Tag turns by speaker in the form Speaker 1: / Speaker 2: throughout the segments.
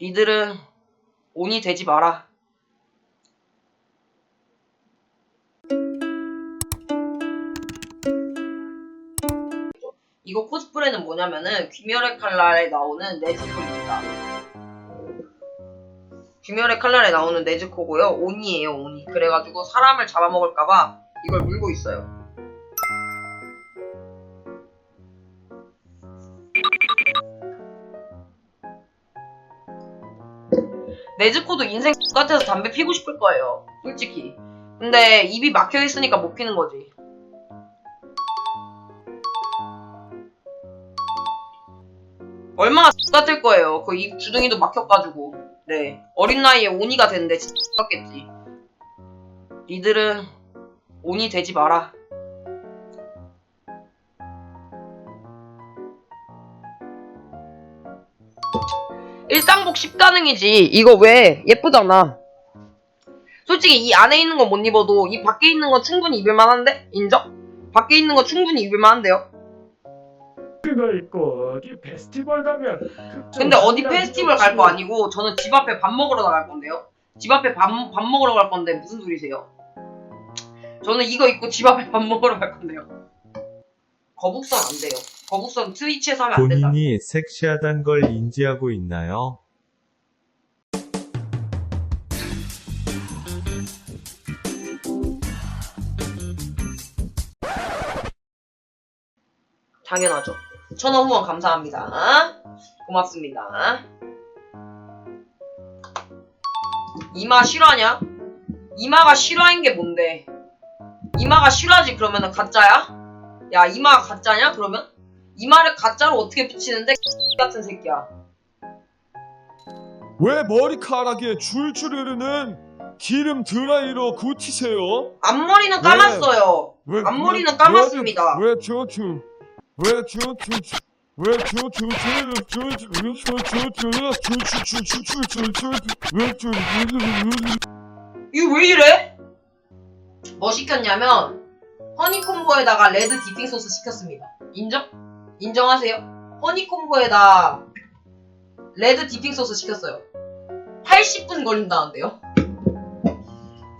Speaker 1: 니들은 온이 되지 마라. 이거 코스프레는 뭐냐면은 귀멸의 칼날에 나오는 네즈코입니다. 귀멸의 칼날에 나오는 네즈코고요. 온이에요, 온이. 그래가지고 사람을 잡아먹을까봐 이걸 물고 있어요. 네즈코도 인생 똑같아서 담배 피고 싶을 거예요. 솔직히. 근데 입이 막혀 있으니까 못 피는 거지. 얼마나 똑같을 거예요. 그 입 주둥이도 막혀가지고. 네. 어린 나이에 온이가 됐는데 진짜 똑같겠지. 니들은 온이 되지 마라. 일상복 10가능이지. 이거 왜? 예쁘잖아. 솔직히 이 안에 있는 건 못 입어도 이 밖에 있는 건 충분히 입을 만한데? 인정? 밖에 있는 건 충분히 입을 만한데요?
Speaker 2: 그거 있고 어디 페스티벌 가면
Speaker 1: 근데 어디 페스티벌 갈거
Speaker 2: 춤추고
Speaker 1: 아니고 저는 집 앞에 밥 먹으러 나갈 건데요? 집 앞에 밥, 밥 먹으러 갈 건데 무슨 소리세요? 저는 이거 입고 집 앞에 밥 먹으러 갈 건데요. 거북선 안 돼요. 거북선 트위치에서 하면 안 된다.
Speaker 3: 본인이 섹시하단 걸 인지하고 있나요?
Speaker 1: 당연하죠. 천원 후원 감사합니다. 고맙습니다. 이마 실화냐? 이마가 실화인 게 뭔데? 이마가 실화지 그러면은 가짜야? 야 이마가 가짜냐 그러면? 이마를 가짜로 어떻게 붙이는데 같은 새끼야.
Speaker 4: 왜 머리카락에 줄줄 흐르는 기름 드라이로 굳히세요?
Speaker 1: 앞머리는
Speaker 4: 왜?
Speaker 1: 감았어요.
Speaker 4: 왜,
Speaker 1: 앞머리는
Speaker 4: 왜,
Speaker 1: 감았습니다.
Speaker 4: 왜 저주 왜 저주 왜
Speaker 1: 이거 왜 이래? 뭐 시켰냐면 허니콤보에다가 레드 디핑 소스 시켰습니다. 인정? 인정하세요? 허니콤보에다 레드 디핑 소스 시켰어요. 80분 걸린다는데요?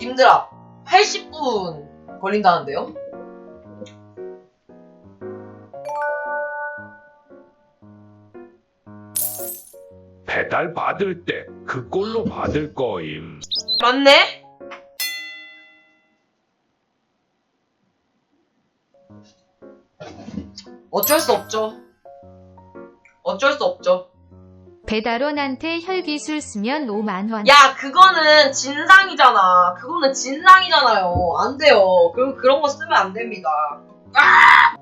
Speaker 1: 님들아 80분 걸린다는데요?
Speaker 2: 배달 받을 때 그 꼴로 받을 거임
Speaker 1: 맞네? 어쩔 수 없죠. 어쩔 수 없죠.
Speaker 5: 배달원한테 혈기술 쓰면 5만원.
Speaker 1: 야, 그거는 진상이잖아. 그거는 진상이잖아요. 안 돼요. 그, 그런 거 쓰면 안 됩니다. 아!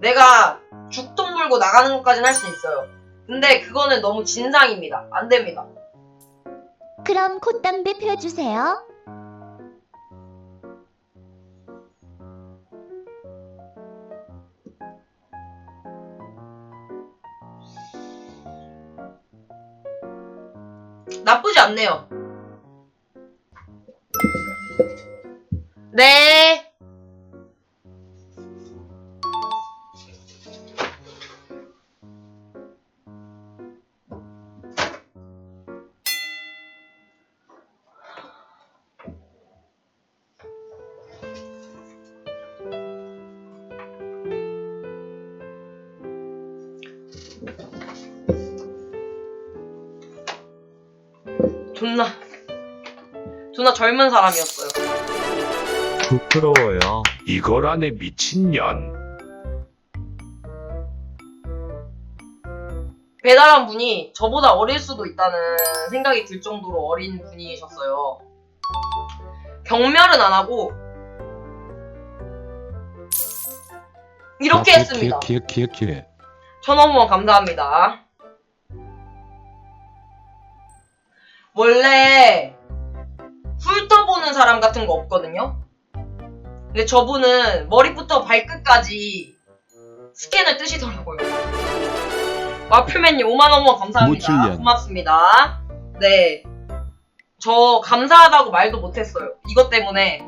Speaker 1: 내가 죽통 물고 나가는 것까지는 할 수 있어요. 근데 그거는 너무 진상입니다. 안 됩니다.
Speaker 6: 그럼 콧담배 펴주세요.
Speaker 1: 나쁘지 않네요. 네. 존나 존나 젊은 사람이었어요.
Speaker 3: 부끄러워요.
Speaker 2: 이걸 안에 미친년
Speaker 1: 배달한 분이 저보다 어릴 수도 있다는 생각이 들 정도로 어린 분이셨어요. 경멸은 안 하고 이렇게 했습니다.
Speaker 7: 기억, 기억, 기억.
Speaker 1: 천원무원 감사합니다. 원래 훑어보는 사람 같은 거 없거든요? 근데 저분은 머리부터 발끝까지 스캔을 뜨시더라고요. 와플맨님 5만원무원 감사합니다.
Speaker 7: 무칠년.
Speaker 1: 고맙습니다. 네. 저 감사하다고 말도 못했어요. 이것 때문에.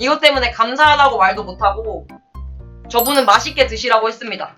Speaker 1: 이것 때문에 감사하다고 말도 못하고 저분은 맛있게 드시라고 했습니다.